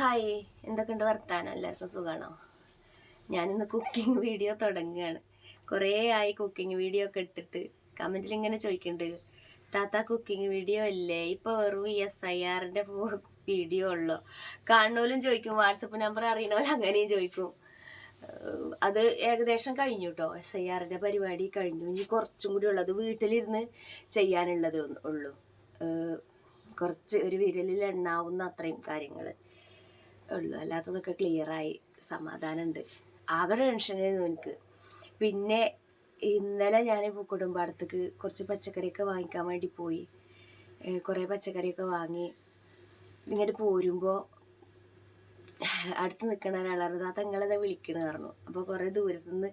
Hi. എന്തൊക്കെയുണ്ട് വർത്താനം? എല്ലാവർക്കും സുഖമാണോ ഞാനിന്ന് കുക്കിംഗ് വീഡിയോ തുടങ്ങുകയാണ്. കുറേ ആയി കുക്കിംഗ് വീഡിയോ ഒക്കെ ഇട്ടിട്ട്. കമന്റിൽ ഇങ്ങനെ ചോദിക്കുന്നുണ്ട് താത്ത കുക്കിംഗ് വീഡിയോ അല്ലേ? ഇപ്പോൾ വെറും ഈ എസ് ഐ ആറിന്റെ വീഡിയോ ഉള്ളോ? കാണുന്നോലും ചോദിക്കും വാട്സപ്പ് നമ്പർ അറിയണോലും അങ്ങനെയും ചോദിക്കും. അത് ഏകദേശം കഴിഞ്ഞു കേട്ടോ എസ് ഐ ആറിന്റെ പരിപാടി കഴിഞ്ഞു. ഇനി കുറച്ചും കൂടി ഉള്ളത് വീട്ടിലിരുന്ന് ചെയ്യാനുള്ളത് ഉള്ളൂ. കുറച്ച് ഒരു വിരലിൽ എണ്ണാവുന്ന അത്രയും കാര്യങ്ങൾ ഉള്ളു. അല്ലാത്തതൊക്കെ ക്ലിയറായി സമാധാനമുണ്ട് ആകെ ടെൻഷനായിരുന്നു എനിക്ക്. പിന്നെ ഇന്നലെ ഞാൻ കുടുംബാടത്തേക്ക് കുറച്ച് പച്ചക്കറിയൊക്കെ വാങ്ങിക്കാൻ വേണ്ടി പോയി. കുറേ പച്ചക്കറിയൊക്കെ വാങ്ങി. ഇങ്ങോട്ട് പോരുമ്പോൾ അടുത്ത് നിൽക്കണ ഒരാളായിരുന്നു അത് നിങ്ങളത് വിളിക്കണ? പറഞ്ഞു. അപ്പോൾ കുറേ ദൂരത്തുനിന്ന്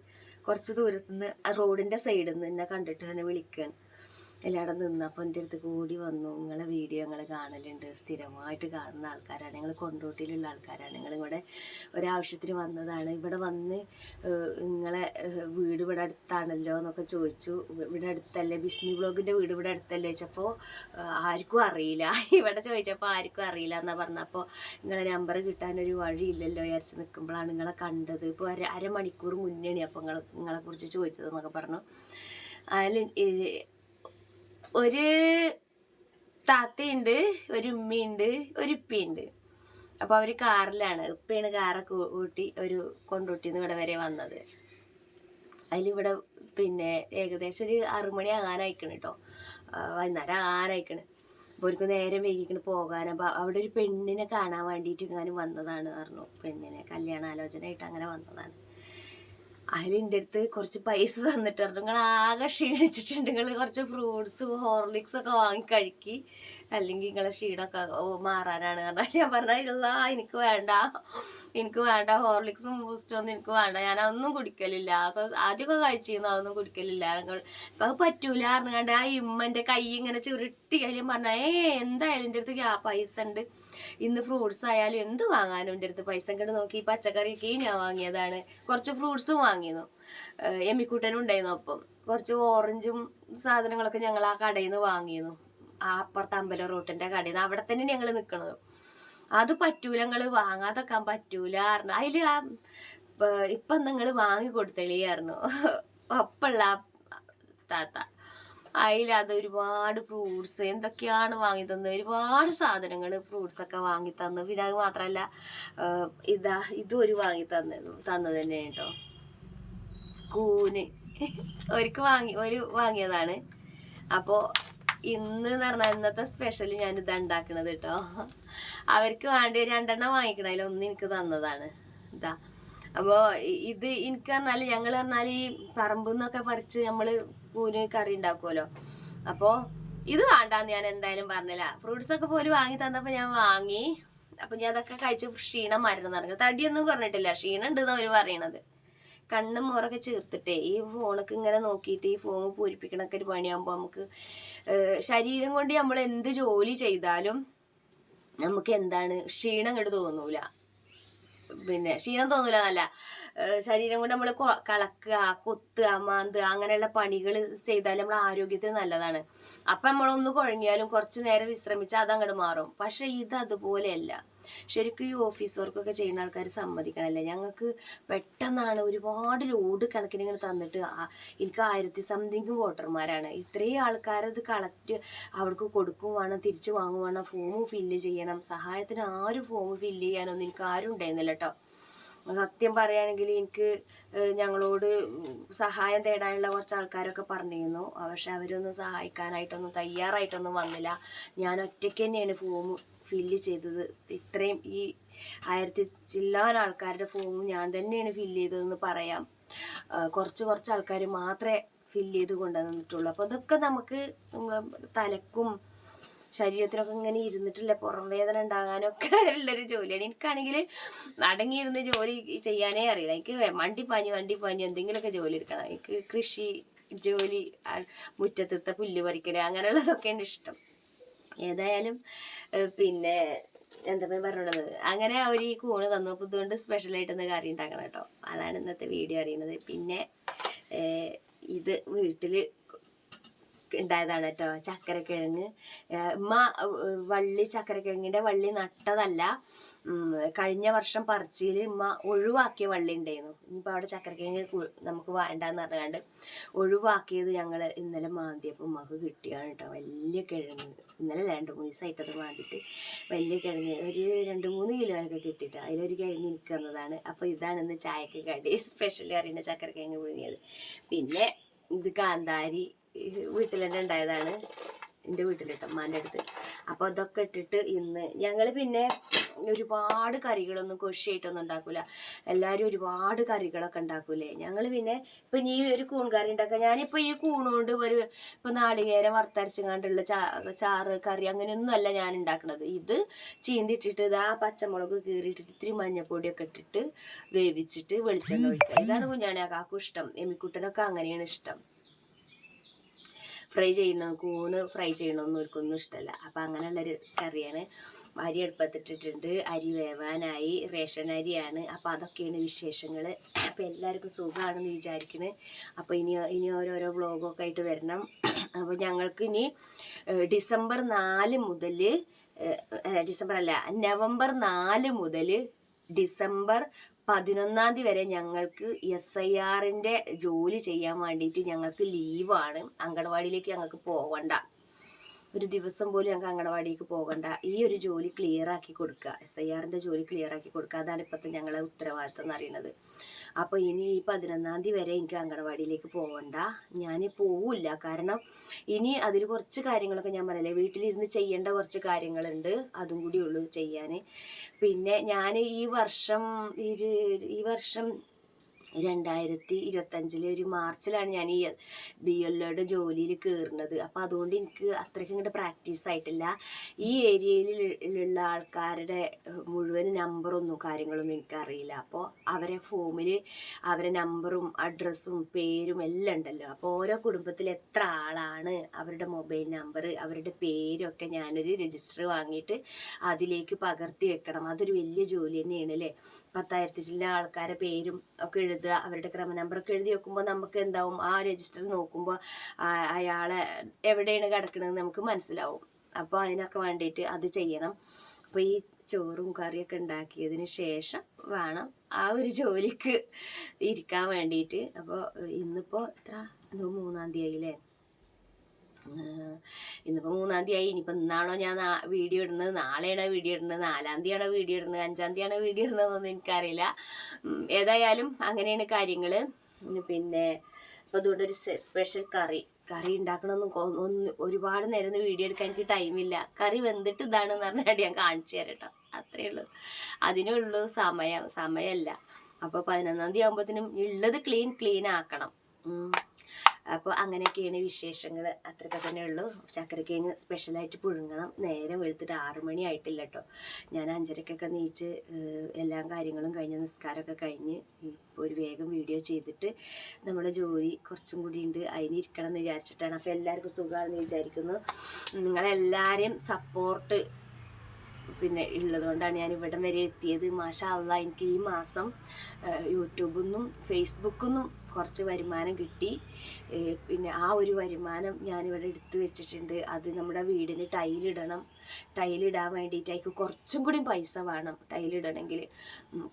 കുറച്ച് ദൂരത്തുനിന്ന് ആ റോഡിന്റെ സൈഡിൽ നിന്ന് എന്നെ കണ്ടിട്ട് തന്നെ വിളിക്കുകയാണ് എല്ലായിടം നിന്നപ്പോൾ എന്റെ അടുത്ത് കൂടി വന്നു. നിങ്ങളെ വീഡിയോ ഞങ്ങൾ കാണലുണ്ട്. സ്ഥിരമായിട്ട് കാണുന്ന ആൾക്കാരാണ്. ഞങ്ങൾ കൊണ്ടോട്ടിയിലുള്ള ആൾക്കാരാണ്. നിങ്ങളിവിടെ ഒരാവശ്യത്തിന് വന്നതാണ്. ഇവിടെ വന്ന് നിങ്ങളെ വീട് ഇവിടെ അടുത്താണല്ലോ എന്നൊക്കെ ചോദിച്ചു. ഇവിടെ അടുത്തല്ലേ? ബിസ്നി ബ്ലോഗിന്റെ വീട് ഇവിടെ അടുത്തല്ലേ? ചോദിച്ചപ്പോൾ ആർക്കും അറിയില്ല. ഇവിടെ ചോദിച്ചപ്പോൾ ആർക്കും അറിയില്ല എന്നാ പറഞ്ഞപ്പോൾ നിങ്ങളെ നമ്പർ കിട്ടാനൊരു വഴിയില്ലല്ലോ വിചാരിച്ച് നിൽക്കുമ്പോഴാണ് നിങ്ങളെ കണ്ടത്. ഇപ്പോൾ അര അരമണിക്കൂർ മുന്നേണി അപ്പോൾ നിങ്ങളെ നിങ്ങളെക്കുറിച്ച് ചോദിച്ചതെന്നൊക്കെ പറഞ്ഞു. അതിൽ ഒരു താത്തയുണ്ട് ഒരു ഉമ്മയുണ്ട് ഒരു ഉപ്പിയുണ്ട്. അപ്പോൾ അവർ കാറിലാണ്. ഉപ്പയാണ് കാറൊക്കെ ഊട്ടി ഒരു കൊണ്ടൂട്ടിന്ന് ഇവിടെ വരെ വന്നത്. അതിലിവിടെ പിന്നെ ഏകദേശം ഒരു ആറുമണി ആകാനായിക്കണ് കേട്ടോ വൈകുന്നേരം ആകാനായിക്കണ്. അപ്പോൾ അവർക്ക് നേരം വൈകിക്കണ് പോകാൻ അപ്പോൾ അവിടെ ഒരു പെണ്ണിനെ കാണാൻ വേണ്ടിയിട്ട് ഇങ്ങനെ വന്നതാണ് പറഞ്ഞു. പെണ്ണിനെ കല്യാണാലോചനയായിട്ട് അങ്ങനെ വന്നതാണ്. അതിൽ എന്റെ അടുത്ത് കുറച്ച് പൈസ തന്നിട്ട് നിങ്ങൾ ആകെ ക്ഷീണിച്ചിട്ടുണ്ട്. നിങ്ങൾ കുറച്ച് ഫ്രൂട്ട്സും ഹോർലിക്സും ഒക്കെ വാങ്ങി കഴിക്കി. അല്ലെങ്കിൽ നിങ്ങളെ ക്ഷീണമൊക്കെ മാറാനാണ്. കാരണം ഞാൻ പറഞ്ഞില്ല എനിക്ക് വേണ്ട. എനിക്ക് വേണ്ട. ഹോർലിക്സും ബൂസ്റ്റും ഒന്നും എനിക്ക് വേണ്ട. ഞാൻ അതൊന്നും കുടിക്കലില്ല. ആദ്യമൊക്കെ കഴിച്ചിരുന്നു അതൊന്നും കുടിക്കലില്ല. നിങ്ങൾ ഇപ്പം അത് പറ്റൂല പറഞ്ഞാണ്ട് ആ ഇമ്മന്റെ കൈ ഇങ്ങനെ ചുരുട്ടി. കാര്യം പറഞ്ഞാൽ ഏ എന്തായാലും എന്റെ അടുത്ത് ആ പൈസ ഉണ്ട്. ഇന്ന് ഫ്രൂട്ട്സ് ആയാലും എന്ത് വാങ്ങാനും എന്റെ അടുത്ത് പൈസ കണ്ട് നോക്കി. പച്ചക്കറിയൊക്കെ ഞാൻ വാങ്ങിയതാണ്. കുറച്ച് ഫ്രൂട്ട്സും വാങ്ങിയിരുന്നു എമ്മിക്കൂട്ടനും ഉണ്ടായിരുന്നു അപ്പം. കുറച്ച് ഓറഞ്ചും സാധനങ്ങളൊക്കെ ഞങ്ങൾ ആ കടയിൽ നിന്ന് വാങ്ങിയിരുന്നു ആ അപ്പുറത്ത് അമ്പല റൂട്ടിന്റെ കടയിൽ നിന്ന് അവിടെ തന്നെ ഞങ്ങൾ നിൽക്കണത്. അത് പറ്റൂല ഞങ്ങൾ വാങ്ങാതൊക്കാൻ പറ്റൂല പറഞ്ഞു. അതിൽ ആ ഇപ്പം നിങ്ങൾ വാങ്ങി കൊടുത്തളിയായിരുന്നു ഒപ്പുള്ള ആ താത്ത. അതിൽ അത് ഒരുപാട് ഫ്രൂട്ട്സ് എന്തൊക്കെയാണ് വാങ്ങി തന്നത്? ഒരുപാട് സാധനങ്ങൾ ഫ്രൂട്ട്സ് ഒക്കെ വാങ്ങി തന്നു. പിന്നെ അത് മാത്രമല്ല ഇതാ ഇതും ഒരു വാങ്ങി തന്നു തന്നത് തന്നെ കേട്ടോ. കൂന്. ഒരിക്കൽ വാങ്ങി ഒരു വാങ്ങിയതാണ്. അപ്പോൾ ഇന്ന് എന്ന് പറഞ്ഞാൽ ഇന്നത്തെ സ്പെഷ്യൽ ഞാൻ ഇത് ഉണ്ടാക്കണത് കേട്ടോ. അവർക്ക് വേണ്ടി രണ്ടെണ്ണം വാങ്ങിക്കണം അതിൽ ഒന്ന് എനിക്ക് തന്നതാണ്. ഇതാ. അപ്പോൾ ഇത് എനിക്ക് പറഞ്ഞാൽ ഞങ്ങൾ പറഞ്ഞാൽ ഈ പറമ്പിൽ നിന്നൊക്കെ പറിച്ച് നമ്മൾ കൂന് കറി ഉണ്ടാക്കുമല്ലോ അപ്പോൾ ഇത് വേണ്ടാന്ന് ഞാൻ എന്തായാലും പറഞ്ഞില്ല. ഫ്രൂട്ട്സ് ഒക്കെ പോലും വാങ്ങി തന്നപ്പോൾ ഞാൻ വാങ്ങി. അപ്പം ഞാൻ അതൊക്കെ കഴിച്ച് ക്ഷീണം മരുന്ന് പറഞ്ഞു തടിയൊന്നും കുറഞ്ഞിട്ടില്ല. ക്ഷീണം ഉണ്ടെന്ന് അവർ പറയണത്. കണ്ണും മുറൊക്കെ ചേർത്തിട്ടേ ഈ ഫോണൊക്കെ ഇങ്ങനെ നോക്കിയിട്ട് ഈ ഫോം പൂരിപ്പിക്കണൊക്കെ ഒരു പണിയാകുമ്പോൾ നമുക്ക് ശരീരം കൊണ്ട് നമ്മൾ എന്ത് ജോലി ചെയ്താലും നമുക്ക് എന്താണ് ക്ഷീണം ഇങ്ങോട്ട് തോന്നൂല. പിന്നെ ക്ഷീണം തോന്നൂല ശരീരം കൊണ്ട് നമ്മൾ കളക്കുക കൊത്തുക മാന്തുക അങ്ങനെയുള്ള പണികൾ ചെയ്താൽ നമ്മുടെ ആരോഗ്യത്തിന് നല്ലതാണ്. അപ്പം നമ്മളൊന്ന് കുഴങ്ങിയാലും കുറച്ച് നേരം വിശ്രമിച്ചാൽ അത് അങ്ങോട്ട് മാറും. പക്ഷെ ഇത് അതുപോലെയല്ല. ശരിക്കും ഈ ഓഫീസ് വർക്കൊക്കെ ചെയ്യുന്ന ആൾക്കാർ സമ്മതിക്കണമല്ലേ ഞങ്ങൾക്ക് പെട്ടെന്നാണ് ഒരുപാട് ലോഡ് കണക്കിന് ഇങ്ങനെ തന്നിട്ട് എനിക്ക് ആയിരത്തി സംതിങ് വോട്ടർമാരാണ് ഇത്രയും ആൾക്കാരത് കളക്ട് അവർക്ക് കൊടുക്കും വേണം തിരിച്ചു വാങ്ങുവാണ് ഫോം ഫില്ല് ചെയ്യണം. സഹായത്തിന് ആരും ഫോം ഫില്ല് ചെയ്യാനൊന്നും എനിക്ക് ആരും ഉണ്ടായിരുന്നില്ല കേട്ടോ സത്യം പറയുകയാണെങ്കിൽ എനിക്ക് ഞങ്ങളോട് സഹായം തേടാനുള്ള കുറച്ച് ആൾക്കാരൊക്കെ പറഞ്ഞിരുന്നു. പക്ഷെ അവരൊന്നും സഹായിക്കാനായിട്ടൊന്നും തയ്യാറായിട്ടൊന്നും വന്നില്ല. ഞാൻ ഒറ്റയ്ക്ക് തന്നെയാണ് ഫോം ഫില്ല് ചെയ്തത്. ഇത്രയും ഈ ആയിരത്തി ചില്ലാൻ ആൾക്കാരുടെ ഫോം ഞാൻ തന്നെയാണ് ഫില്ല് ചെയ്തതെന്ന് പറയാം. കുറച്ച് കുറച്ച് ആൾക്കാർ മാത്രമേ ഫില്ല് ചെയ്ത് കൊണ്ടുവന്നിട്ടുള്ളൂ. അപ്പോൾ അതൊക്കെ നമുക്ക് തലക്കും ശരീരത്തിനൊക്കെ ഇങ്ങനെ ഇരുന്നിട്ടില്ല? പുറം വേദന ഉണ്ടാകാനൊക്കെ ഉള്ളൊരു ജോലിയാണ്. എനിക്കാണെങ്കിൽ അടങ്ങിയിരുന്ന് ജോലി ചെയ്യാനേ അറിയില്ല. എനിക്ക് വണ്ടി പാഞ്ഞു വണ്ടി പാഞ്ഞു എന്തെങ്കിലുമൊക്കെ ജോലി എടുക്കണം. എനിക്ക് കൃഷി ജോലി മുറ്റത്തെ പുല്ല് പറിക്കൽ അങ്ങനെയുള്ളതൊക്കെയാണ് ഇഷ്ടം. ഏതായാലും പിന്നെ എന്താ പറഞ്ഞത് അങ്ങനെ അവർ ഈ കൂണ് തന്നപ്പോൾ ഇതുകൊണ്ട് സ്പെഷ്യലായിട്ടൊന്ന് കറി ഉണ്ടാക്കണം കേട്ടോ. അതാണ് ഇന്നത്തെ വീഡിയോ അറിയുന്നത് പിന്നെ ഇത് വീട്ടിൽ ഉണ്ടായതാണ് കേട്ടോ ചക്കരക്കിഴങ്ങ്. ഉമ്മ വള്ളി ചക്കരക്കിഴങ്ങിന്റെ വള്ളി നട്ടതല്ല. കഴിഞ്ഞ വർഷം പറിച്ചിൽ ഉമ്മ ഒഴിവാക്കിയ വള്ളി ഉണ്ടായിരുന്നു. ഇനിയിപ്പോൾ അവിടെ ചക്കരക്കിഴങ്ങ് നമുക്ക് വേണ്ടാന്ന് പറഞ്ഞാണ്ട് ഒഴിവാക്കിയത് ഞങ്ങൾ ഇന്നലെ മാന്തിയപ്പോൾ ഉമ്മക്ക് കിട്ടിയാണ് കേട്ടോ. വലിയ കിഴങ്ങ്. ഇന്നലെ രണ്ട് മൂന്ന് ദിവസമായിട്ടത് മാന്തിട്ട്. വലിയ കിഴങ്ങ്. ഒരു രണ്ട് മൂന്ന് കിലോ ഒക്കെ കിട്ടിയിട്ട് അതിലൊരു കിഴങ്ങ് എനിക്ക് അപ്പോൾ ഇതാണ് ഇന്ന് ചായക്ക് കടി. സ്പെഷ്യൽ അറിയുന്ന ചക്കരക്കിഴങ്ങ് പുഴുങ്ങിയത്. പിന്നെ ഇത് കാന്താരി വീട്ടിൽ തന്നെ ഉണ്ടായതാണ് എന്റെ വീട്ടിലിട്ടോ അമ്മാന്റെ അടുത്ത്. അപ്പോൾ അതൊക്കെ ഇട്ടിട്ട് ഇന്ന് ഞങ്ങൾ പിന്നെ ഒരുപാട് കറികളൊന്നും കൊഷിയായിട്ടൊന്നും ഉണ്ടാക്കൂല. എല്ലാവരും ഒരുപാട് കറികളൊക്കെ ഉണ്ടാക്കൂലേ. ഞങ്ങൾ പിന്നെ ഇപ്പം ഈ ഒരു കൂൺ കറി ഉണ്ടാക്കുക ഞാനിപ്പോൾ ഈ കൂണുകൊണ്ട് ഒരു ഇപ്പം നാളികേരം വറുത്തരച്ചുകൊണ്ടുള്ള ചാ ചാറ് കറി അങ്ങനെയൊന്നും അല്ല ഞാൻ ഉണ്ടാക്കുന്നത് ഇത് ചീന്തിട്ടിട്ട് ഇതാ പച്ചമുളക് കീറിയിട്ടിട്ട് ഇത്തിരി മഞ്ഞപ്പൊടിയൊക്കെ ഇട്ടിട്ട് വേവിച്ചിട്ട് വെളിച്ചെണ്ണ ഒഴിക്കുക. ഇതാണ് കുഞ്ഞാണിയാക്കാക്കും ഇഷ്ടം. എമിക്കുട്ടനൊക്കെ അങ്ങനെയാണ് ഇഷ്ടം. ഫ്രൈ ചെയ്യുന്ന കൂണ് ഫ്രൈ ചെയ്യണമെന്ന് അവർക്കൊന്നും ഇഷ്ടമല്ല. അപ്പം അങ്ങനെയുള്ളൊരു കറിയാണ്. അരി അടുപ്പത്തിട്ടിട്ടുണ്ട്. അരി വേവാനായി. റേഷൻ അരിയാണ്. അപ്പം അതൊക്കെയാണ് വിശേഷങ്ങൾ അപ്പം എല്ലാവർക്കും സുഖമാണെന്ന് വിചാരിക്കുന്നത് അപ്പോൾ ഇനി ഇനി ഓരോരോ വ്ളോഗൊക്കെ ആയിട്ട് വരണം. അപ്പോൾ ഞങ്ങൾക്ക് ഇനി ഡിസംബർ നാല് മുതൽ ഡിസംബർ അല്ല നവംബർ നാല് മുതൽ ഡിസംബർ പതിനൊന്നാം തീയതി വരെ ഞങ്ങൾക്ക് എസ് ഐ ആറിന്റെ ജോലി ചെയ്യാൻ വേണ്ടിയിട്ട് ഞങ്ങൾക്ക് ലീവാണ് അങ്കണവാടിയിലേക്ക് ഞങ്ങൾക്ക് പോകണ്ട ഒരു ദിവസം പോലും ഞങ്ങൾക്ക് അങ്കണവാടിക്ക് പോകണ്ട. ഈ ഒരു ജോലി ക്ലിയർ ആക്കി കൊടുക്കുക എസ് ഐ ആറിന്റെ ജോലി ക്ലിയർ ആക്കി കൊടുക്കുക അതാണ് ഇപ്പോഴത്തെ ഞങ്ങളെ ഉത്തരവാദിത്തം എന്ന് അറിയുന്നത് അപ്പോൾ ഇനി ഈ പതിനൊന്നാം തീയതി വരെ എനിക്ക് അങ്കണവാടിയിലേക്ക് പോകണ്ട ഞാൻ പോവില്ല. കാരണം ഇനി അതിൽ കുറച്ച് കാര്യങ്ങളൊക്കെ ഞാൻ പറയില്ലേ വീട്ടിലിരുന്ന് ചെയ്യേണ്ട കുറച്ച് കാര്യങ്ങളുണ്ട്. അതും കൂടി ഉള്ളൂ ചെയ്യാൻ പിന്നെ ഞാൻ ഈ വർഷം ഈ വർഷം രണ്ടായിരത്തി ഇരുപത്തഞ്ചിൽ ഒരു മാർച്ചിലാണ് ഞാൻ ഈ ബി എൽ ഒയുടെ ജോലിയിൽ കയറുന്നത്. അപ്പോൾ അതുകൊണ്ട് എനിക്ക് അത്രയ്ക്ക് ഇങ്ങോട്ട് പ്രാക്ടീസ് ആയിട്ടില്ല. ഈ ഏരിയയിലുള്ള ആൾക്കാരുടെ മുഴുവൻ നമ്പറൊന്നും കാര്യങ്ങളൊന്നും എനിക്കറിയില്ല. അപ്പോൾ അവരെ ഫോമിൽ അവരെ നമ്പറും അഡ്രസ്സും പേരും എല്ലാം ഉണ്ടല്ലോ. അപ്പോൾ ഓരോ കുടുംബത്തിൽ എത്ര ആളാണ് അവരുടെ മൊബൈൽ നമ്പർ അവരുടെ പേരൊക്കെ ഞാനൊരു രജിസ്റ്റർ വാങ്ങിയിട്ട് അതിലേക്ക് പകർത്തി വെക്കണം. അതൊരു വലിയ ജോലി തന്നെയാണ് അല്ലേ? പത്തായിരത്തി ചില്ല ആൾക്കാരുടെ പേരും ഒക്കെ എഴുതുക അവരുടെ ക്രമ നമ്പറൊക്കെ എഴുതി വെക്കുമ്പോൾ നമുക്ക് എന്താവും? ആ രജിസ്റ്റർ നോക്കുമ്പോൾ അയാളെ എവിടെയാണ് കിടക്കണത് നമുക്ക് മനസ്സിലാവും. അപ്പോൾ അതിനൊക്കെ വേണ്ടിയിട്ട് അത് ചെയ്യണം. അപ്പോൾ ഈ ചോറും കറിയൊക്കെ ഉണ്ടാക്കിയതിന് ശേഷം വേണം ആ ഒരു ജോലിക്ക് ഇരിക്കാൻ വേണ്ടിയിട്ട്. അപ്പോൾ ഇന്നിപ്പോൾ എത്ര? മൂന്നാം തീയതി ആഹ് ഇന്നിപ്പോൾ മൂന്നാം തീയതി ആയി. ഇനിയിപ്പോൾ ഇന്നാണോ ഞാൻ വീഡിയോ ഇടുന്നത്? നാളെയാണോ വീഡിയോ ഇടുന്നത്? നാലാം തീയതിയാണോ വീഡിയോ ഇടുന്നത്? അഞ്ചാം തീയതിയാണോ വീഡിയോ ഇടുന്നതെന്നൊന്നും എനിക്കറിയില്ല. ഏതായാലും അങ്ങനെയാണ് കാര്യങ്ങൾ പിന്നെ അപ്പോൾ അതുകൊണ്ടൊരു സ്പെഷ്യൽ കറി കറി ഉണ്ടാക്കണമെന്നും ഒന്ന് ഒരുപാട് നേരം വീഡിയോ എടുക്കാൻ എനിക്ക് ടൈമില്ല കറി വെന്തിട്ട് ഇതാണെന്ന് പറഞ്ഞാൽ ഞാൻ കാണിച്ചു തരാം കേട്ടോ. അത്രയേ ഉള്ളൂ. അതിനേ ഉള്ളൂ സമയം. സമയമല്ല അപ്പോൾ പതിനൊന്നാം തീയതി ആകുമ്പോഴത്തേനും ഉള്ളത് ക്ലീൻ ക്ലീൻ ആക്കണം. അപ്പോൾ അങ്ങനെയൊക്കെയാണ് വിശേഷങ്ങൾ അത്രയൊക്കെ തന്നെ ഉള്ളൂ. ചക്കരക്കിഴങ്ങ് സ്പെഷ്യലായിട്ട് പുഴുങ്ങണം. നേരെ വെളുത്തിട്ട് ആറു മണി ആയിട്ടില്ല കേട്ടോ ഞാൻ അഞ്ചരക്കൊക്കെ നീച്ച് എല്ലാ കാര്യങ്ങളും കഴിഞ്ഞ് നിസ്കാരമൊക്കെ കഴിഞ്ഞ് ഒരു വേഗം വീഡിയോ ചെയ്തിട്ട് നമ്മുടെ ജോലി കുറച്ചും കൂടി ഉണ്ട്. അതിന് ഇരിക്കണം എന്ന് വിചാരിച്ചിട്ടാണ്. അപ്പോൾ എല്ലാവർക്കും സുഖമാണെന്ന് വിചാരിക്കുന്നു. നിങ്ങളെല്ലാവരെയും സപ്പോർട്ട് പിന്നെ ഉള്ളതുകൊണ്ടാണ് ഞാൻ ഇവിടം വരെ എത്തിയത്. മാഷ അല്ല എനിക്ക് ഈ മാസം യൂട്യൂബിൽ നിന്നും ഫേസ്ബുക്കിൽ നിന്നും കുറച്ച് വരുമാനം കിട്ടി. പിന്നെ ആ ഒരു വരുമാനം ഞാനിവിടെ എടുത്ത് വെച്ചിട്ടുണ്ട്. അത് നമ്മുടെ വീടിന് ടൈലിടണം ടൈലിടാൻ വേണ്ടിയിട്ട് അതിക്ക് കുറച്ചും കൂടി പൈസ വേണം. ടൈലിടണമെങ്കിൽ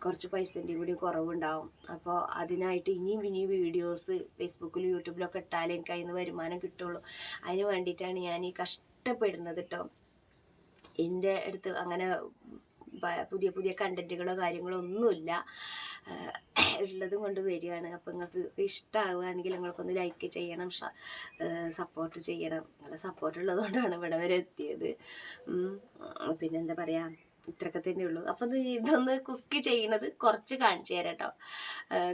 കുറച്ച് പൈസന്റെയും കൂടി കുറവുണ്ടാവും. അപ്പോൾ അതിനായിട്ട് ഇനിയും ഇനിയും വീഡിയോസ് ഫേസ്ബുക്കിലും യൂട്യൂബിലൊക്കെ ഇട്ടാലേ എനിക്ക് അതിന് വരുമാനം കിട്ടുള്ളൂ. അതിന് വേണ്ടിയിട്ടാണ് ഞാൻ ഈ കഷ്ടപ്പെടുന്നത് കേട്ടോ എന്റെ അടുത്ത് അങ്ങനെ പുതിയ പുതിയ കണ്ടന്റുകളോ കാര്യങ്ങളോ ഒന്നുമില്ല. ഉള്ളതും കൊണ്ട് വരികയാണ്. അപ്പോൾ നിങ്ങൾക്ക് ഇഷ്ടമാവുകയാണെങ്കിൽ നിങ്ങൾക്കൊന്ന് ലൈക്ക് ചെയ്യണം സപ്പോർട്ട് ചെയ്യണം. നിങ്ങളെ സപ്പോർട്ട് ഉള്ളതുകൊണ്ടാണ് ഇവിടെ വരെ എത്തിയത്. പിന്നെ പിന്നെന്താ പറയുക ഇത്രയൊക്കെ തന്നെ ഉള്ളൂ. അപ്പം ഇതൊന്ന് കുക്ക് ചെയ്യണത് കുറച്ച് കാണിച്ചു തരാം കേട്ടോ.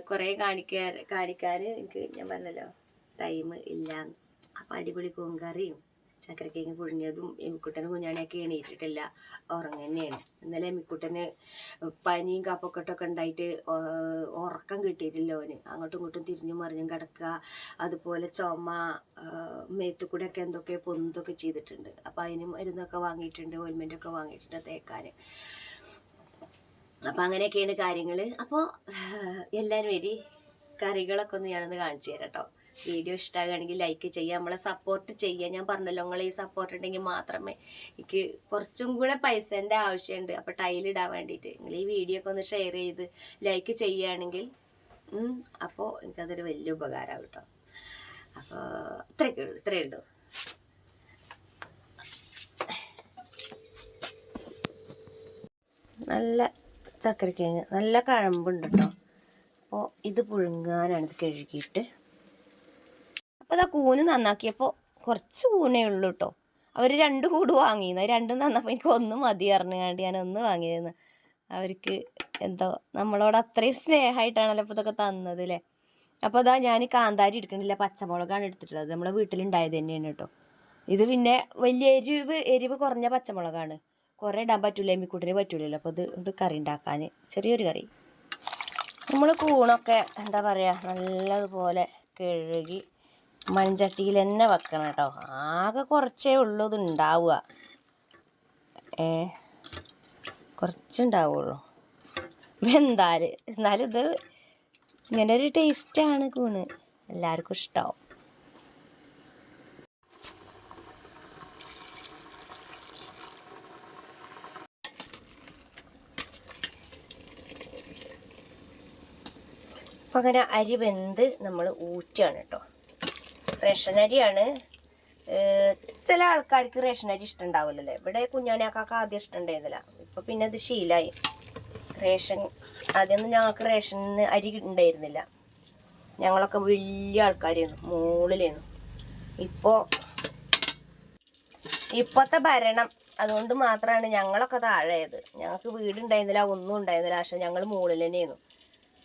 കുറേ കാണിക്കാൻ കാണിക്കാൻ എനിക്ക് ഞാൻ പറഞ്ഞല്ലോ ടൈം ഇല്ല അപ്പം അടിപൊളി കൂങ്കറിയും ചക്കരക്കേങ്ങ് പുഴിഞ്ഞതും എമിക്കുട്ടന് കുഞ്ഞാണിയൊക്കെ എണീറ്റിട്ടില്ല. ഉറങ്ങ തന്നെയാണ്. ഇന്നലെ എമ്മിക്കുട്ടന് പനിയും കപ്പക്കെട്ടൊക്കെ ഉണ്ടായിട്ട് ഉറക്കം കിട്ടിയിട്ടില്ല ഓന്. അങ്ങോട്ടും ഇങ്ങോട്ടും തിരിഞ്ഞു മറിഞ്ഞും കിടക്കുക. അതുപോലെ ചുമ മേത്തു കൂടെ ഒക്കെ എന്തൊക്കെ പൊന്തൊക്കെ ചെയ്തിട്ടുണ്ട്. അപ്പോൾ അതിന് മരുന്നൊക്കെ വാങ്ങിയിട്ടുണ്ട് ഓയിൽമെന്റൊക്കെ വാങ്ങിയിട്ടുണ്ട് തേക്കാൻ. അപ്പം അങ്ങനെയൊക്കെയാണ് കാര്യങ്ങൾ അപ്പോൾ എല്ലാവരും വരി. കറികളൊക്കെ ഒന്ന് ഞാനൊന്ന് കാണിച്ചു തരാം കേട്ടോ. വീഡിയോ ഇഷ്ടമാകുകയാണെങ്കിൽ ലൈക്ക് ചെയ്യുക നമ്മളെ സപ്പോർട്ട് ചെയ്യുക. ഞാൻ പറഞ്ഞല്ലോ നിങ്ങൾ ഈ സപ്പോർട്ട് ഉണ്ടെങ്കിൽ മാത്രമേ എനിക്ക് കുറച്ചും കൂടെ പൈസേന്റെ ആവശ്യമുണ്ട്. അപ്പോൾ ടൈലിടാൻ വേണ്ടിയിട്ട്. നിങ്ങൾ ഈ വീഡിയോ ഒക്കെ ഒന്ന് ഷെയർ ചെയ്ത് ലൈക്ക് ചെയ്യുകയാണെങ്കിൽ അപ്പോൾ എനിക്കതൊരു വലിയ ഉപകാരമാണ് കേട്ടോ അപ്പോൾ ഇത്രയൊക്കെ ഉള്ളൂ. ഇത്രയേ ഉള്ളൂ. നല്ല ചക്കരക്കിഴങ്ങ്. നല്ല കഴമ്പുണ്ട് കേട്ടോ അപ്പോൾ ഇത് പുഴുങ്ങാനാണ് ഇത് കഴുകിയിട്ട്. അപ്പോൾ ഇതാ കൂന് നന്നാക്കിയപ്പോൾ കുറച്ച് കൂനേ ഉള്ളൂ കേട്ടോ അവർ രണ്ട് കൂട് വാങ്ങിയിരുന്നു രണ്ടും നന്നപ്പോൾ എനിക്ക് ഒന്ന് മതി അറിഞ്ഞാണ്ട് ഞാൻ ഒന്ന് വാങ്ങിയിരുന്നു അവർക്ക് എന്തോ നമ്മളോട് അത്രയും സ്നേഹമായിട്ടാണല്ലോ ഇപ്പോൾ ഇതൊക്കെ തന്നത് അല്ലേ അപ്പോൾ അതാ ഞാൻ കാന്താരി എടുക്കണില്ല. പച്ചമുളകാണ് എടുത്തിട്ടുള്ളത്. നമ്മളെ വീട്ടിലുണ്ടായത് തന്നെയാണ് കേട്ടോ ഇത് പിന്നെ വലിയ എരിവ് എരിവ് കുറഞ്ഞ പച്ചമുളകാണ്. കുറേ ഇടാൻ പറ്റൂല. എമ്മിക്കൂട്ടിന് പറ്റില്ലല്ലോ അപ്പോൾ ഇത് കറി ഉണ്ടാക്കാൻ ചെറിയൊരു കറി. നമ്മൾ കൂണൊക്കെ എന്താ പറയുക നല്ലതുപോലെ കഴുകി മൺചട്ടിയിൽ തന്നെ വെക്കണം കേട്ടോ. ആകെ കുറച്ചേ ഉള്ളൂ ഇത് ഉണ്ടാവുക ഏ കുറച്ചുണ്ടാവുള്ളൂ. വെന്താൽ എന്നാലും ഇത് ഇങ്ങനെ ഒരു ടേസ്റ്റാണ് കൂണ്. എല്ലാവർക്കും ഇഷ്ടമാവും അപ്പം അങ്ങനെ അരി വെന്ത് നമ്മൾ ഊറ്റുകയാണ് കേട്ടോ. റേഷൻ അരിയാണ്. ചില ആൾക്കാർക്ക് റേഷൻ അരി ഇഷ്ടം ഉണ്ടാവില്ലല്ലേ ഇവിടെ കുഞ്ഞാണിയാക്കാക്ക് ആദ്യം ഇഷ്ടം ഉണ്ടായിരുന്നില്ല ഇപ്പം പിന്നെ അത് ശീലായി. റേഷൻ ആദ്യമൊന്നും ഞങ്ങൾക്ക് റേഷൻ അരി ഉണ്ടായിരുന്നില്ല. ഞങ്ങളൊക്കെ വലിയ ആൾക്കാരായിരുന്നു മുകളിലായിരുന്നു ഇപ്പോൾ ഇപ്പോഴത്തെ ഭരണം അതുകൊണ്ട് മാത്രമാണ് ഞങ്ങളൊക്കെ താഴെയത് ഞങ്ങൾക്ക് വീടുണ്ടായിരുന്നില്ല ഒന്നും ഉണ്ടായിരുന്നില്ല പക്ഷെ ഞങ്ങൾ മുകളിൽ തന്നെയായിരുന്നു.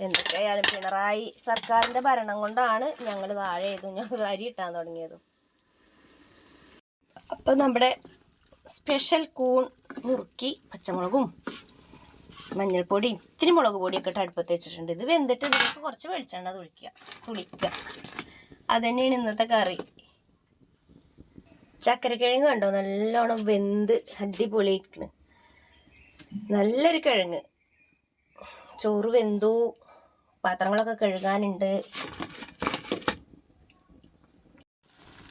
എന്തൊക്കെയായാലും പിണറായി സർക്കാരിന്റെ ഭരണം കൊണ്ടാണ് ഞങ്ങൾ താഴെ താഴെയതും ഞങ്ങൾ അരി ഇട്ടാൻ തുടങ്ങിയതും. അപ്പൊ നമ്മുടെ സ്പെഷ്യൽ കൂൺ മുറുക്കി പച്ചമുളകും മഞ്ഞൾപ്പൊടി ഇത്തിരി മുളക് പൊടിയൊക്കെ ഇട്ട് അടുപ്പത്ത് വെച്ചിട്ടുണ്ട്. ഇത് വെന്തിട്ട് ഇതിലേക്ക് കുറച്ച് വെളിച്ചെണ്ണ തുളിക്കുക തുളിക്കുക. അത് തന്നെയാണ് ഇന്നത്തെ കറി. ചക്കരക്കിഴങ്ങ് കണ്ടോ? നല്ലോണം വെന്ത് അടിപൊളിയിരിക്കണ് നല്ലൊരു കിഴങ്ങ്. ചോറ് വെന്തു. പാത്രങ്ങളൊക്കെ കഴുകാനുണ്ട്.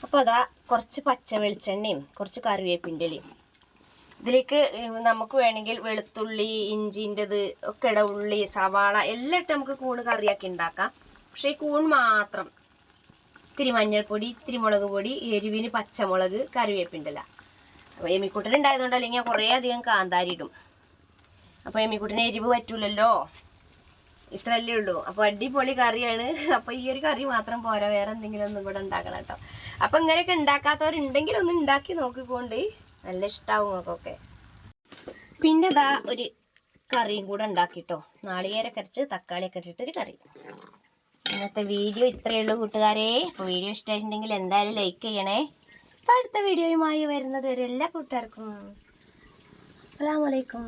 അപ്പോൾ അതാ കുറച്ച് പച്ച വെളിച്ചെണ്ണയും കുറച്ച് കറിവേപ്പിന്റെലയും ഇതിലേക്ക് നമുക്ക് വേണമെങ്കിൽ വെളുത്തുള്ളി ഇഞ്ചിന്റെത് ഒക്കെ ഉള്ളി സവാള എല്ലാം ഇട്ട് നമുക്ക് കൂണ് കറിയാക്കി ഉണ്ടാക്കാം. പക്ഷേ ഈ കൂൺ മാത്രം. ഇത്തിരി മഞ്ഞൾപ്പൊടി ഇത്തിരി മുളക് പൊടി എരിവിന് പച്ചമുളക് കറിവേപ്പിന്റെ ഇല അപ്പോൾ എമ്മിക്കുട്ടൻ ഉണ്ടായതുകൊണ്ട് അല്ലെങ്കിൽ കുറേ അധികം കാന്താരി ഇടും. അപ്പോൾ എമ്മിക്കുട്ടിന് എരിവ് പറ്റൂലല്ലോ? ഇത്രയല്ലേ ഉള്ളൂ. അപ്പോൾ അടിപൊളി കറിയാണ്. അപ്പോൾ ഈ ഒരു കറി മാത്രം പോരാ. വേറെ എന്തെങ്കിലും ഒന്നും കൂടെ ഉണ്ടാക്കണം കേട്ടോ. അപ്പോൾ ഇങ്ങനെയൊക്കെ ഉണ്ടാക്കാത്തവരുണ്ടെങ്കിൽ ഒന്ന് ഉണ്ടാക്കി നോക്കിക്കൊണ്ട് നല്ല ഇഷ്ടാവും നോക്കൊക്കെ പിന്നെ ഇതാ ഒരു കറിയും കൂടെ ഉണ്ടാക്കിട്ടോ. കറിച്ച് തക്കാളി തക്കാളിയൊക്കെ ഇട്ടിട്ടൊരു കറി. ഇന്നത്തെ വീഡിയോ ഇത്രയേ ഉള്ളൂ കൂട്ടുകാരെ. അപ്പോൾ വീഡിയോ ഇഷ്ടമായിട്ടുണ്ടെങ്കിൽ എന്തായാലും ലൈക്ക് ചെയ്യണേ. അടുത്ത വീഡിയോയുമായി വരുന്നത് വരെ എല്ലാ കൂട്ടുകാർക്കും. അസ്സാം വലൈക്കും